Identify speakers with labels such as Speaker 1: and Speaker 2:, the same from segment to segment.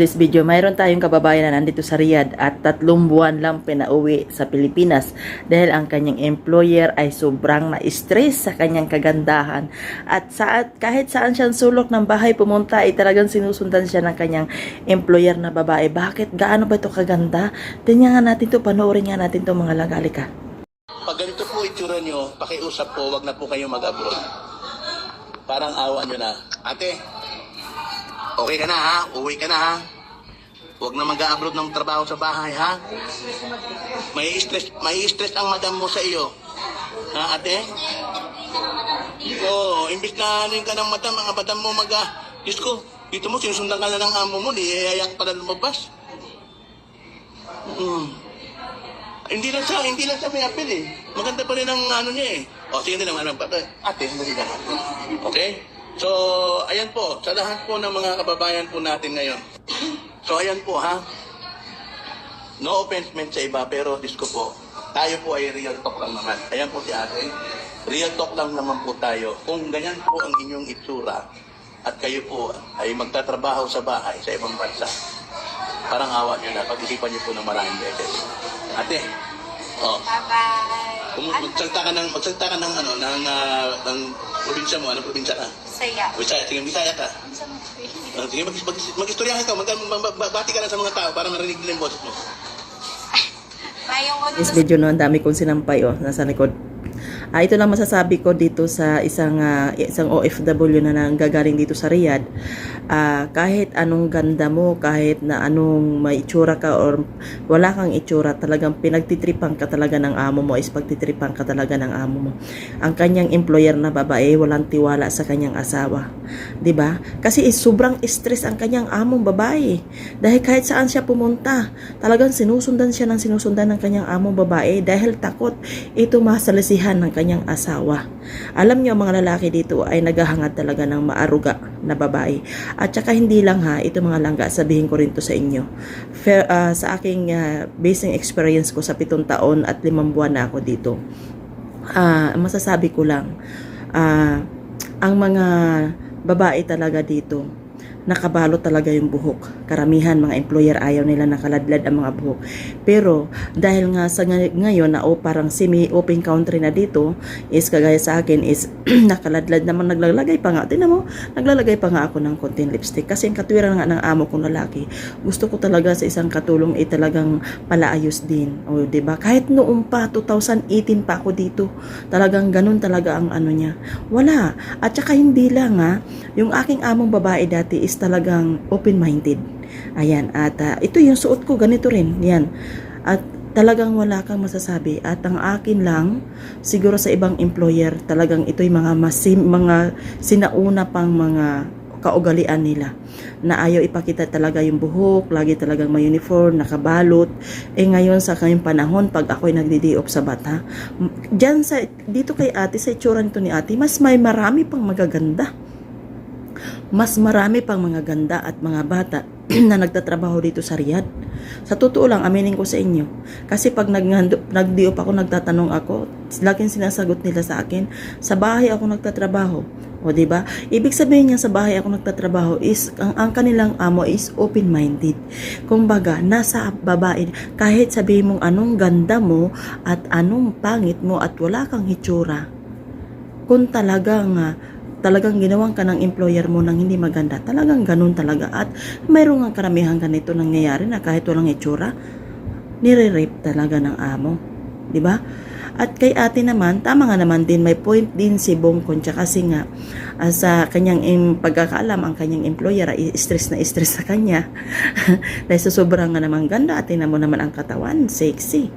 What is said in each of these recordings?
Speaker 1: This video, mayroon tayong kababayan na nandito sa Riyadh at tatlong buwan lang pinauwi sa Pilipinas dahil ang kanyang employer ay sobrang na-stress sa kanyang kagandahan at sa, kahit saan siyang sulok ng bahay pumunta ay talagang sinusundan siya ng kanyang employer na babae. Bakit? Gaano ba ito kaganda? Tingnan nga natin to panoorin nga natin to mga lagali ka.
Speaker 2: Pag ganito po itsura nyo, pakiusap po, wag na po kayo mag-abroad. Parang awa nyo na. Ate, okay ka na ha? Uwi ka na ha? Huwag na mag-abroad ng trabaho sa bahay ha? May stress, may stress ang madam mo sa iyo. Ha ate? Oo, imbis na ano ka ng madam, mga madam mo mag Diyos ko, dito mo sinusundan ka na ng amo mo, di hayak pala lumabas. Hmm. Hindi lang siya, hindi lang siya may apel eh. Maganda pa rin ang ano niya eh. O, sige na naman. ano, Ate, hindi ka Okay? So, ayan po. Sa lahat po ng mga kababayan po natin ngayon. So, ayan po ha. No offense meant sa iba, pero disco po. Tayo po ay real talk lang naman. Ayan po si ate. Real talk lang naman po tayo. Kung ganyan po ang inyong itsura at kayo po ay magtatrabaho sa bahay sa ibang bansa, parang awa nyo na. Pag-isipan nyo po ng maraming beses. Ate, oh,
Speaker 3: Bye-bye.
Speaker 2: Kung magsalita ka ng, magsalita ka ng, ano, ng, ah, ng probinsya mo, anong probinsya ka?
Speaker 3: Saya.
Speaker 2: Bisaya, sige, Bisaya ka. Ah, sige, mag, mag, mag-istoryahan ka, mag, mag, mag, bati ka lang sa mga tao para marinig nila yung boses mo.
Speaker 3: Mayong ko
Speaker 1: This video no, ang dami kong sinampay oh, nasa likod. Ah, ito lang masasabi ko dito sa isang ah, isang OFW na nanggagaling dito sa Riyadh. Ah, kahit anong ganda mo, kahit na anong may itsura ka or wala kang itsura, talagang pinagtitripan ka talaga ng amo mo, is pagtitripan ka talaga ng amo mo. Ang kanyang employer na babae, walang tiwala sa kanyang asawa. ba? Kasi is sobrang stress ang kanyang among babae. Dahil kahit saan siya pumunta, talagang sinusundan siya ng sinusundan ng kanyang among babae dahil takot ito masalisihan ng kanyang asawa. Alam niyo ang mga lalaki dito ay naghahangad talaga ng maaruga na babae. At saka hindi lang ha, ito mga langga, sabihin ko rin to sa inyo. Fair, ah, sa aking ah, basing experience ko sa pitong taon at limang buwan na ako dito, ah, masasabi ko lang, ah, ang mga babae talaga dito, nakabalot talaga yung buhok. Karamihan mga employer ayaw nila nakaladlad ang mga buhok. Pero dahil nga sa ngay- ngayon na o parang semi-open country na dito, is kagaya sa akin is nakaladlad naman naglalagay pa nga. Tinan mo, naglalagay pa nga ako ng konting lipstick. Kasi ang katwiran nga ng amo kong lalaki, gusto ko talaga sa isang katulong ay talagang palaayos din. O, 'di ba? Kahit noong pa 2018 pa ako dito, talagang ganun talaga ang ano niya. Wala. At saka hindi lang ha, yung aking among babae dati is talagang open-minded. Ayan, at ah, ito yung suot ko, ganito rin. Yan. At talagang wala kang masasabi. At ang akin lang, siguro sa ibang employer, talagang ito'y mga, masim, mga sinauna pang mga kaugalian nila na ayaw ipakita talaga yung buhok, lagi talagang may uniform, nakabalot. Eh ngayon sa kanyang panahon, pag ako'y nagdi-day-off sa bata, dyan sa, dito kay ate, sa itsura nito ni ate, mas may marami pang magaganda mas marami pang mga ganda at mga bata na nagtatrabaho dito sa Riyadh. Sa totoo lang, aminin ko sa inyo. Kasi pag nag nagdiop ako, nagtatanong ako, laging sinasagot nila sa akin, sa bahay ako nagtatrabaho. O, ba? Ibig sabihin niya sa bahay ako nagtatrabaho is, ang, ang kanilang amo is open-minded. Kumbaga, nasa babae, kahit sabihin mong anong ganda mo at anong pangit mo at wala kang hitsura, kung talagang ah, talagang ginawang ka ng employer mo nang hindi maganda, talagang ganun talaga. At mayroong nga karamihan ganito nangyayari na kahit walang itsura, nire-rape talaga ng amo. ba? At kay ate naman, tama nga naman din, may point din si Bong Concha kasi nga ah, sa kanyang im- pagkakaalam, ang kanyang employer ay stress na stress sa kanya. Dahil sa sobrang nga naman ganda, at tingnan mo naman ang katawan, sexy.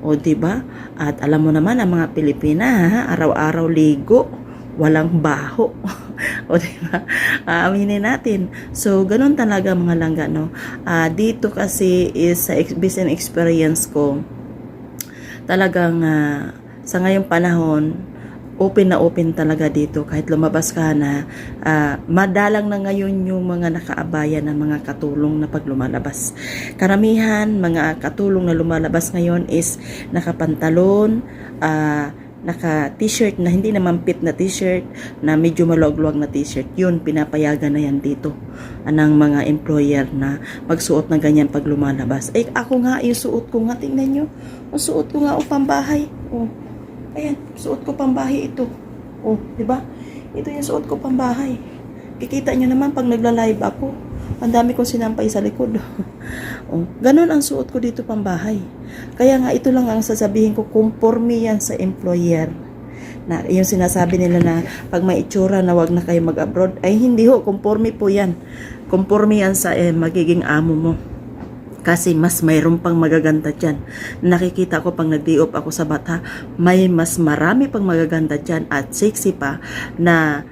Speaker 1: O ba? At alam mo naman ang mga Pilipina, araw-araw ligo, walang baho. o di ba? Ah, aminin natin. So, ganun talaga mga langga, no? Ah, dito kasi is sa based on experience ko, talagang ah, sa ngayong panahon, open na open talaga dito kahit lumabas ka na ah, madalang na ngayon yung mga nakaabaya ng mga katulong na pag lumalabas karamihan mga katulong na lumalabas ngayon is nakapantalon ah, naka t-shirt na hindi naman fit na t-shirt na medyo maluwag-luwag na t-shirt. Yun pinapayagan na yan dito ng mga employer na magsuot ng ganyan pag lumalabas. Ay ako nga yung suot ko nga tingnan nyo. Ang suot ko nga o pambahay. Oh ayan suot ko pambahay ito. Oh di ba ito yung suot ko pambahay. Kikita nyo naman pag nagla-live ako ang dami kong sinampay sa likod. Oh ganun ang suot ko dito pambahay kaya nga ito lang ang sasabihin ko conforme yan sa employer. Na yung sinasabi nila na pag may itsura na wag na kayo mag-abroad ay hindi ho conforme po yan. Conforme yan sa eh, magiging amo mo. Kasi mas mayroon pang magaganda dyan. Nakikita ko pag nag up ako sa bata, may mas marami pang magaganda dyan at sexy pa na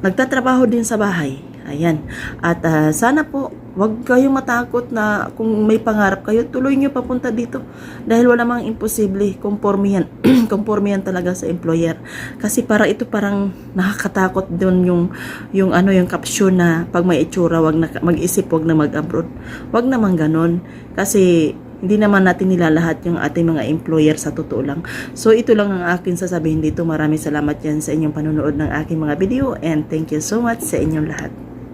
Speaker 1: nagtatrabaho din sa bahay. Ayan. At ah, sana po, wag kayong matakot na kung may pangarap kayo, tuloy nyo papunta dito. Dahil wala mang imposible, conforme yan talaga sa employer. Kasi para ito parang nakakatakot doon yung, yung ano, yung caption na pag may itsura, wag mag-isip, wag na mag-abroad. Wag naman ganon. Kasi hindi naman natin nilalahat yung ating mga employer sa totoo lang. So ito lang ang akin sasabihin dito. Maraming salamat yan sa inyong panonood ng aking mga video and thank you so much sa inyong lahat.